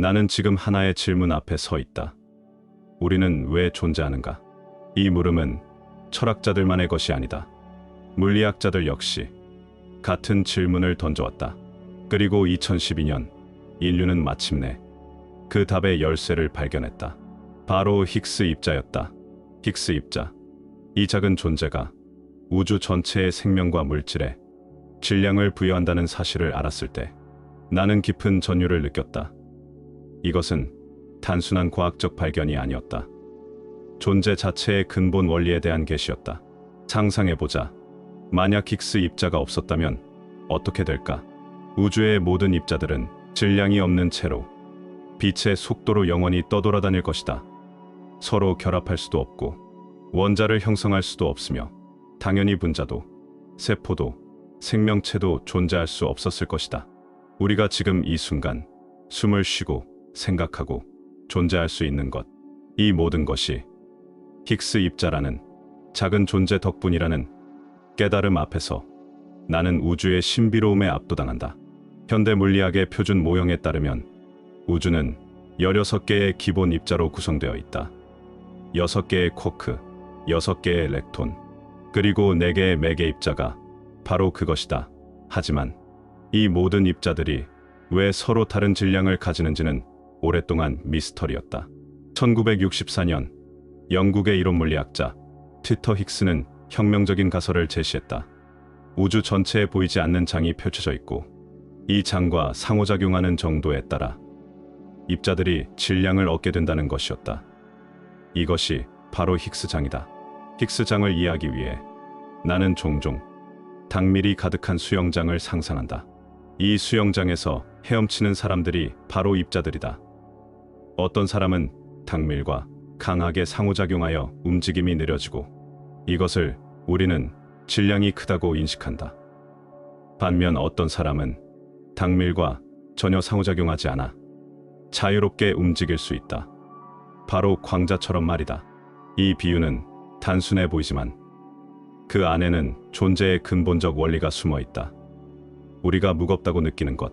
나는 지금 하나의 질문 앞에 서 있다. 우리는 왜 존재하는가? 이 물음은 철학자들만의 것이 아니다. 물리학자들 역시 같은 질문을 던져왔다. 그리고 2012년 인류는 마침내 그 답의 열쇠를 발견했다. 바로 힉스 입자였다. 힉스 입자. 이 작은 존재가 우주 전체의 생명과 물질에 질량을 부여한다는 사실을 알았을 때 나는 깊은 전율을 느꼈다. 이것은 단순한 과학적 발견이 아니었다. 존재 자체의 근본 원리에 대한 계시였다. 상상해보자. 만약 힉스 입자가 없었다면 어떻게 될까? 우주의 모든 입자들은 질량이 없는 채로 빛의 속도로 영원히 떠돌아다닐 것이다. 서로 결합할 수도 없고 원자를 형성할 수도 없으며 당연히 분자도 세포도 생명체도 존재할 수 없었을 것이다. 우리가 지금 이 순간 숨을 쉬고 생각하고 존재할 수 있는 것. 이 모든 것이 힉스 입자라는 작은 존재 덕분이라는 깨달음 앞에서 나는 우주의 신비로움에 압도당한다. 현대 물리학의 표준 모형에 따르면 우주는 16개의 기본 입자로 구성되어 있다. 6개의 쿼크, 6개의 렉톤, 그리고 4개의 매개 입자가 바로 그것이다. 하지만 이 모든 입자들이 왜 서로 다른 질량을 가지는지는 오랫동안 미스터리였다. 1964년 영국의 이론 물리학자 티터 힉스는 혁명적인 가설을 제시했다. 우주 전체에 보이지 않는 장이 펼쳐져 있고 이 장과 상호작용하는 정도에 따라 입자들이 질량을 얻게 된다는 것이었다. 이것이 바로 힉스 장이다. 힉스 장을 이해하기 위해 나는 종종 당밀이 가득한 수영장을 상상한다. 이 수영장에서 헤엄치는 사람들이 바로 입자들이다. 어떤 사람은 당밀과 강하게 상호작용하여 움직임이 느려지고 이것을 우리는 질량이 크다고 인식한다. 반면 어떤 사람은 당밀과 전혀 상호작용하지 않아 자유롭게 움직일 수 있다. 바로 광자처럼 말이다. 이 비유는 단순해 보이지만 그 안에는 존재의 근본적 원리가 숨어 있다. 우리가 무겁다고 느끼는 것,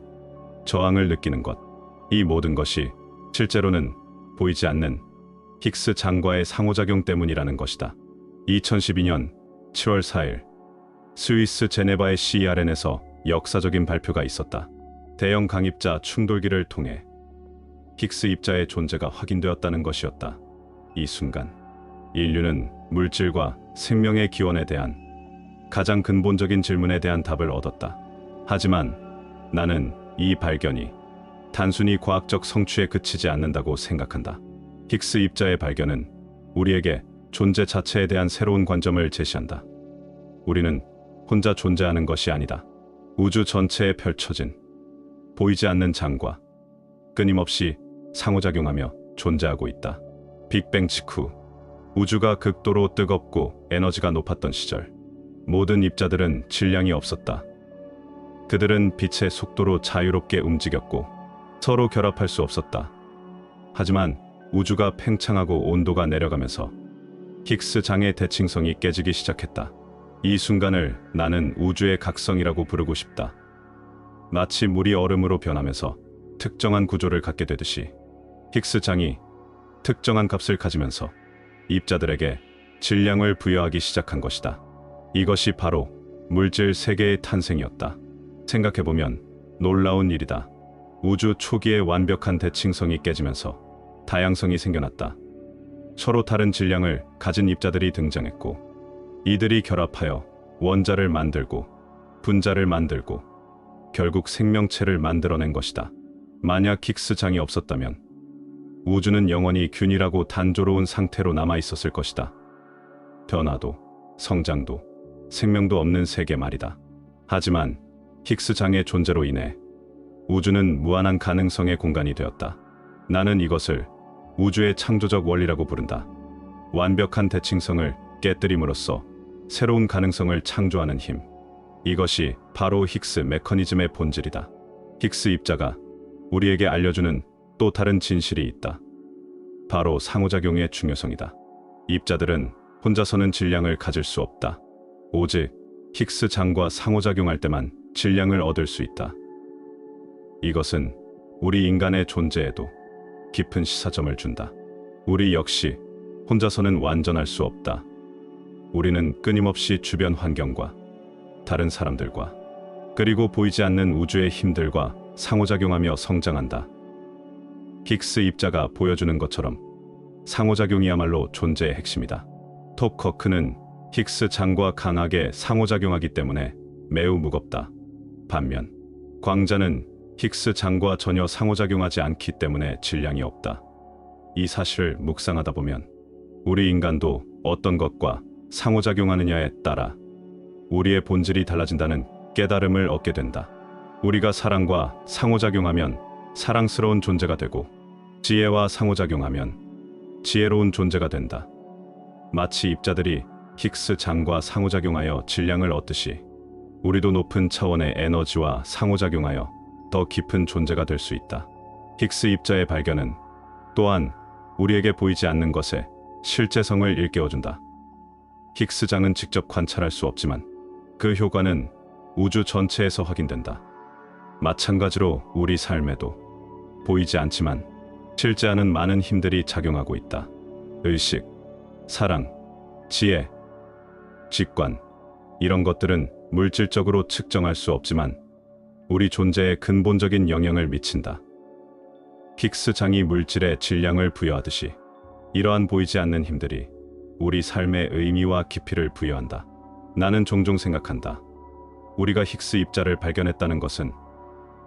저항을 느끼는 것, 이 모든 것이 실제로는 보이지 않는 힉스 장과의 상호작용 때문이라는 것이다. 2012년 7월 4일 스위스 제네바의 CERN에서 역사적인 발표가 있었다. 대형 강입자 충돌기를 통해 힉스 입자의 존재가 확인되었다는 것이었다. 이 순간 인류는 물질과 생명의 기원에 대한 가장 근본적인 질문에 대한 답을 얻었다. 하지만 나는 이 발견이 단순히 과학적 성취에 그치지 않는다고 생각한다. 힉스 입자의 발견은 우리에게 존재 자체에 대한 새로운 관점을 제시한다. 우리는 혼자 존재하는 것이 아니다. 우주 전체에 펼쳐진 보이지 않는 장과 끊임없이 상호작용하며 존재하고 있다. 빅뱅 직후 우주가 극도로 뜨겁고 에너지가 높았던 시절 모든 입자들은 질량이 없었다. 그들은 빛의 속도로 자유롭게 움직였고 서로 결합할 수 없었다. 하지만 우주가 팽창하고 온도가 내려가면서 힉스 장의 대칭성이 깨지기 시작했다. 이 순간을 나는 우주의 각성이라고 부르고 싶다. 마치 물이 얼음으로 변하면서 특정한 구조를 갖게 되듯이 힉스 장이 특정한 값을 가지면서 입자들에게 질량을 부여하기 시작한 것이다. 이것이 바로 물질 세계의 탄생이었다. 생각해보면 놀라운 일이다. 우주 초기의 완벽한 대칭성이 깨지면서 다양성이 생겨났다. 서로 다른 질량을 가진 입자들이 등장했고 이들이 결합하여 원자를 만들고 분자를 만들고 결국 생명체를 만들어낸 것이다. 만약 힉스장이 없었다면 우주는 영원히 균일하고 단조로운 상태로 남아 있었을 것이다. 변화도, 성장도, 생명도 없는 세계 말이다. 하지만 힉스장의 존재로 인해 우주는 무한한 가능성의 공간이 되었다. 나는 이것을 우주의 창조적 원리라고 부른다. 완벽한 대칭성을 깨뜨림으로써 새로운 가능성을 창조하는 힘. 이것이 바로 힉스 메커니즘의 본질이다. 힉스 입자가 우리에게 알려주는 또 다른 진실이 있다. 바로 상호작용의 중요성이다. 입자들은 혼자서는 질량을 가질 수 없다. 오직 힉스 장과 상호작용할 때만 질량을 얻을 수 있다. 이것은 우리 인간의 존재에도 깊은 시사점을 준다. 우리 역시 혼자서는 완전할 수 없다. 우리는 끊임없이 주변 환경과 다른 사람들과 그리고 보이지 않는 우주의 힘들과 상호작용하며 성장한다. 긱스 입자가 보여주는 것처럼 상호작용이야말로 존재의 핵심이다. 톱 커크는 힉스 장과 강하게 상호작용하기 때문에 매우 무겁다. 반면 광자는 힉스 장과 전혀 상호작용하지 않기 때문에 질량이 없다. 이 사실을 묵상하다 보면 우리 인간도 어떤 것과 상호작용하느냐에 따라 우리의 본질이 달라진다는 깨달음을 얻게 된다. 우리가 사랑과 상호작용하면 사랑스러운 존재가 되고 지혜와 상호작용하면 지혜로운 존재가 된다. 마치 입자들이 힉스 장과 상호작용하여 질량을 얻듯이 우리도 높은 차원의 에너지와 상호작용하여 더 깊은 존재가 될 수 있다. 힉스 입자의 발견은 또한 우리에게 보이지 않는 것의 실제성을 일깨워준다. 힉스 장은 직접 관찰할 수 없지만 그 효과는 우주 전체에서 확인된다. 마찬가지로 우리 삶에도 보이지 않지만 실제하는 많은 힘들이 작용하고 있다. 의식, 사랑, 지혜, 직관, 이런 것들은 물질적으로 측정할 수 없지만 우리 존재에 근본적인 영향을 미친다. 힉스 장이 물질에 질량을 부여하듯이 이러한 보이지 않는 힘들이 우리 삶의 의미와 깊이를 부여한다. 나는 종종 생각한다. 우리가 힉스 입자를 발견했다는 것은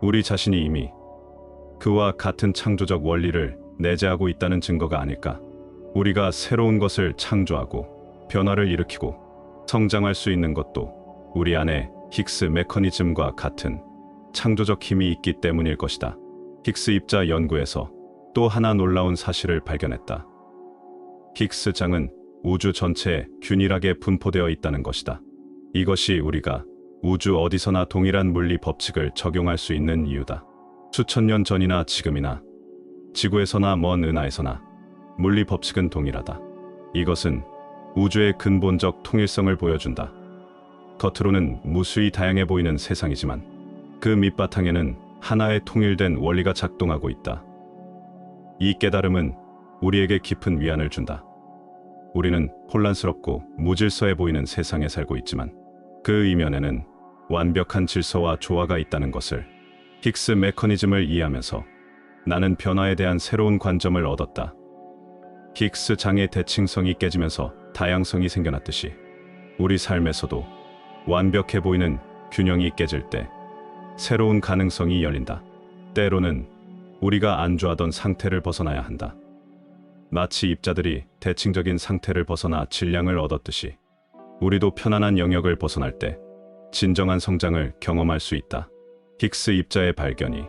우리 자신이 이미 그와 같은 창조적 원리를 내재하고 있다는 증거가 아닐까. 우리가 새로운 것을 창조하고 변화를 일으키고 성장할 수 있는 것도 우리 안에 힉스 메커니즘과 같은 창조적 힘이 있기 때문일 것이다. 힉스 입자 연구에서 또 하나 놀라운 사실을 발견했다. 힉스 장은 우주 전체에 균일하게 분포되어 있다는 것이다. 이것이 우리가 우주 어디서나 동일한 물리 법칙을 적용할 수 있는 이유다. 수천 년 전이나 지금이나 지구에서나 먼 은하에서나 물리 법칙은 동일하다. 이것은 우주의 근본적 통일성을 보여준다. 겉으로는 무수히 다양해 보이는 세상이지만 그 밑바탕에는 하나의 통일된 원리가 작동하고 있다. 이 깨달음은 우리에게 깊은 위안을 준다. 우리는 혼란스럽고 무질서해 보이는 세상에 살고 있지만 그 이면에는 완벽한 질서와 조화가 있다는 것을 힉스 메커니즘을 이해하면서 나는 변화에 대한 새로운 관점을 얻었다. 힉스 장의 대칭성이 깨지면서 다양성이 생겨났듯이 우리 삶에서도 완벽해 보이는 균형이 깨질 때 새로운 가능성이 열린다. 때로는 우리가 안주하던 상태를 벗어나야 한다. 마치 입자들이 대칭적인 상태를 벗어나 질량을 얻었듯이 우리도 편안한 영역을 벗어날 때 진정한 성장을 경험할 수 있다. 힉스 입자의 발견이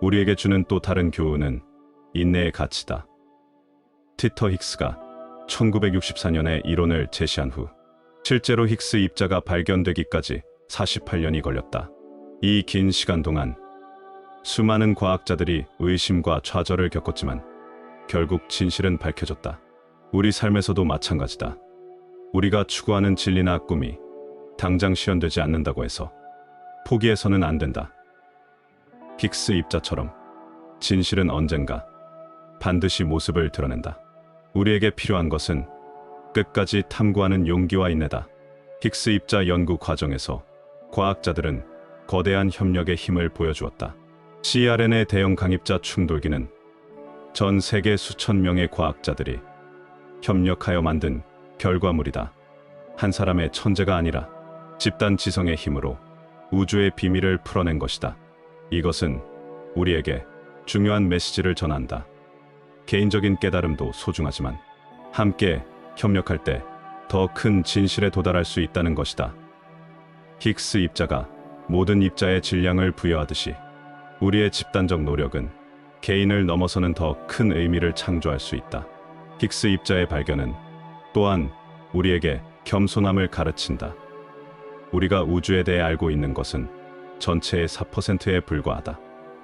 우리에게 주는 또 다른 교훈은 인내의 가치다. 티터 힉스가 1964년에 이론을 제시한 후 실제로 힉스 입자가 발견되기까지 48년이 걸렸다. 이 긴 시간 동안 수많은 과학자들이 의심과 좌절을 겪었지만 결국 진실은 밝혀졌다. 우리 삶에서도 마찬가지다. 우리가 추구하는 진리나 꿈이 당장 실현되지 않는다고 해서 포기해서는 안 된다. 힉스 입자처럼 진실은 언젠가 반드시 모습을 드러낸다. 우리에게 필요한 것은 끝까지 탐구하는 용기와 인내다. 힉스 입자 연구 과정에서 과학자들은 거대한 협력의 힘을 보여주었다. CRN의 대형 강입자 충돌기는 전 세계 수천 명의 과학자들이 협력하여 만든 결과물이다. 한 사람의 천재가 아니라 집단 지성의 힘으로 우주의 비밀을 풀어낸 것이다. 이것은 우리에게 중요한 메시지를 전한다. 개인적인 깨달음도 소중하지만 함께 협력할 때 더 큰 진실에 도달할 수 있다는 것이다. 힉스 입자가 모든 입자의 질량을 부여하듯이 우리의 집단적 노력은 개인을 넘어서는 더 큰 의미를 창조할 수 있다. 힉스 입자의 발견은 또한 우리에게 겸손함을 가르친다. 우리가 우주에 대해 알고 있는 것은 전체의 4%에 불과하다.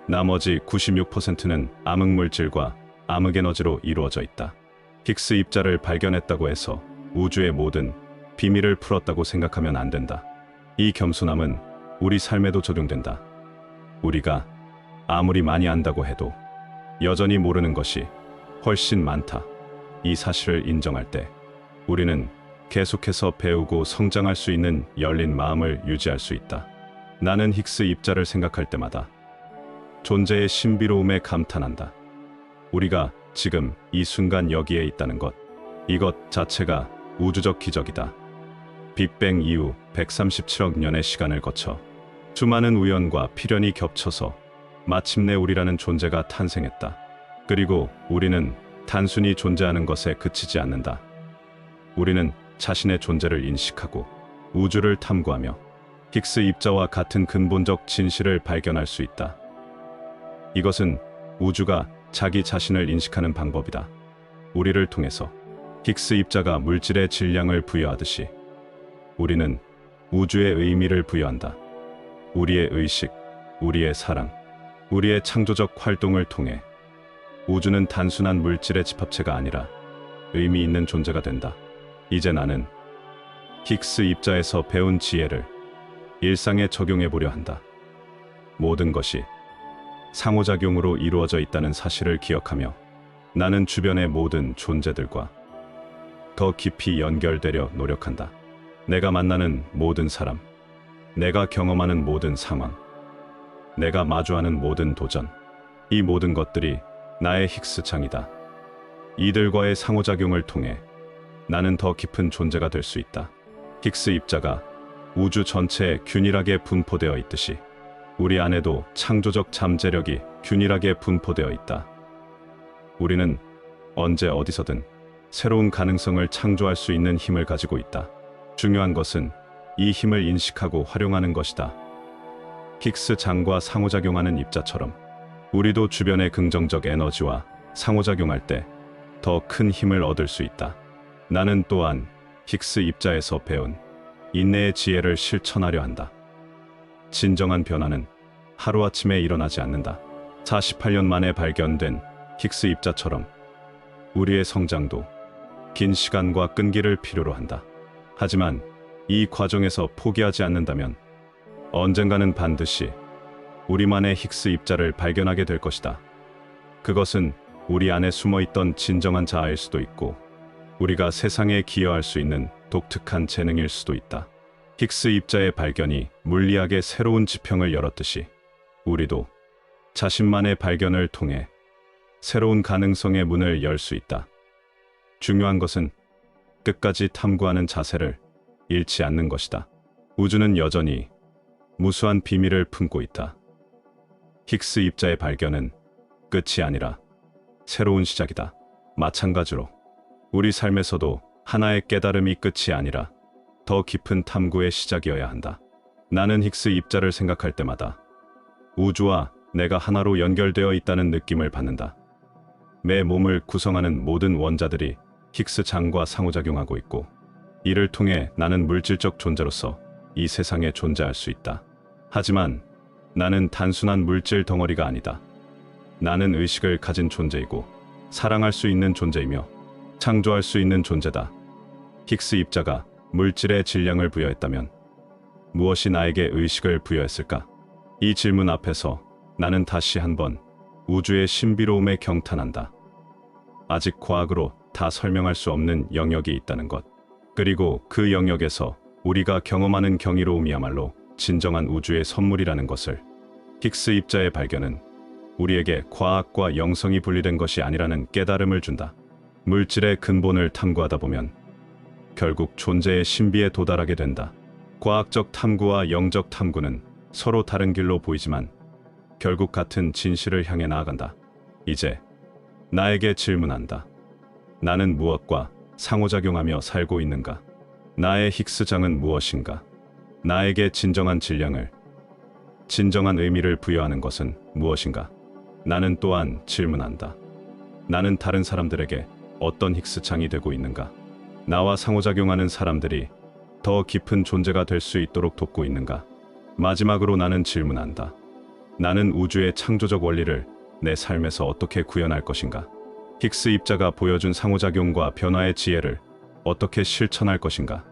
나머지 96%는 암흑물질과 암흑에너지로 이루어져 있다. 힉스 입자를 발견했다고 해서 우주의 모든 비밀을 풀었다고 생각하면 안 된다. 이 겸손함은 우리 삶에도 적용된다. 우리가 아무리 많이 안다고 해도 여전히 모르는 것이 훨씬 많다. 이 사실을 인정할 때 우리는 계속해서 배우고 성장할 수 있는 열린 마음을 유지할 수 있다. 나는 힉스 입자를 생각할 때마다 존재의 신비로움에 감탄한다. 우리가 지금 이 순간 여기에 있다는 것, 이것 자체가 우주적 기적이다. 빅뱅 이후 137억 년의 시간을 거쳐 수많은 우연과 필연이 겹쳐서 마침내 우리라는 존재가 탄생했다. 그리고 우리는 단순히 존재하는 것에 그치지 않는다. 우리는 자신의 존재를 인식하고 우주를 탐구하며 힉스 입자와 같은 근본적 진실을 발견할 수 있다. 이것은 우주가 자기 자신을 인식하는 방법이다. 우리를 통해서 힉스 입자가 물질의 질량을 부여하듯이 우리는 우주의 의미를 부여한다. 우리의 의식, 우리의 사랑, 우리의 창조적 활동을 통해 우주는 단순한 물질의 집합체가 아니라 의미 있는 존재가 된다. 이제 나는 힉스 입자에서 배운 지혜를 일상에 적용해 보려 한다. 모든 것이 상호작용으로 이루어져 있다는 사실을 기억하며 나는 주변의 모든 존재들과 더 깊이 연결되려 노력한다. 내가 만나는 모든 사람, 내가 경험하는 모든 상황, 내가 마주하는 모든 도전, 이 모든 것들이 나의 힉스창이다. 이들과의 상호작용을 통해 나는 더 깊은 존재가 될 수 있다. 힉스 입자가 우주 전체에 균일하게 분포되어 있듯이 우리 안에도 창조적 잠재력이 균일하게 분포되어 있다. 우리는 언제 어디서든 새로운 가능성을 창조할 수 있는 힘을 가지고 있다. 중요한 것은 이 힘을 인식하고 활용하는 것이다. 힉스 장과 상호작용하는 입자처럼 우리도 주변의 긍정적 에너지와 상호작용할 때 더 큰 힘을 얻을 수 있다. 나는 또한 힉스 입자에서 배운 인내의 지혜를 실천하려 한다. 진정한 변화는 하루아침에 일어나지 않는다. 48년 만에 발견된 힉스 입자처럼 우리의 성장도 긴 시간과 끈기를 필요로 한다. 하지만 이 과정에서 포기하지 않는다면 언젠가는 반드시 우리만의 힉스 입자를 발견하게 될 것이다. 그것은 우리 안에 숨어 있던 진정한 자아일 수도 있고 우리가 세상에 기여할 수 있는 독특한 재능일 수도 있다. 힉스 입자의 발견이 물리학의 새로운 지평을 열었듯이 우리도 자신만의 발견을 통해 새로운 가능성의 문을 열 수 있다. 중요한 것은 끝까지 탐구하는 자세를 잃지 않는 것이다. 우주는 여전히 무수한 비밀을 품고 있다. 힉스 입자의 발견은 끝이 아니라 새로운 시작이다. 마찬가지로 우리 삶에서도 하나의 깨달음이 끝이 아니라 더 깊은 탐구의 시작이어야 한다. 나는 힉스 입자를 생각할 때마다 우주와 내가 하나로 연결되어 있다는 느낌을 받는다. 내 몸을 구성하는 모든 원자들이 힉스 장과 상호작용하고 있고 이를 통해 나는 물질적 존재로서 이 세상에 존재할 수 있다. 하지만 나는 단순한 물질 덩어리가 아니다. 나는 의식을 가진 존재이고 사랑할 수 있는 존재이며 창조할 수 있는 존재다. 힉스 입자가 물질의 질량을 부여했다면 무엇이 나에게 의식을 부여했을까? 이 질문 앞에서 나는 다시 한번 우주의 신비로움에 경탄한다. 아직 과학으로 다 설명할 수 없는 영역이 있다는 것. 그리고 그 영역에서 우리가 경험하는 경이로움이야말로 진정한 우주의 선물이라는 것을 힉스 입자의 발견은 우리에게 과학과 영성이 분리된 것이 아니라는 깨달음을 준다. 물질의 근본을 탐구하다 보면 결국 존재의 신비에 도달하게 된다. 과학적 탐구와 영적 탐구는 서로 다른 길로 보이지만 결국 같은 진실을 향해 나아간다. 이제 나에게 질문한다. 나는 무엇과 상호작용하며 살고 있는가? 나의 힉스장은 무엇인가? 나에게 진정한 질량을, 진정한 의미를 부여하는 것은 무엇인가? 나는 또한 질문한다. 나는 다른 사람들에게 어떤 힉스창이 되고 있는가? 나와 상호작용하는 사람들이 더 깊은 존재가 될 수 있도록 돕고 있는가? 마지막으로 나는 질문한다. 나는 우주의 창조적 원리를 내 삶에서 어떻게 구현할 것인가? 힉스 입자가 보여준 상호작용과 변화의 지혜를 어떻게 실천할 것인가?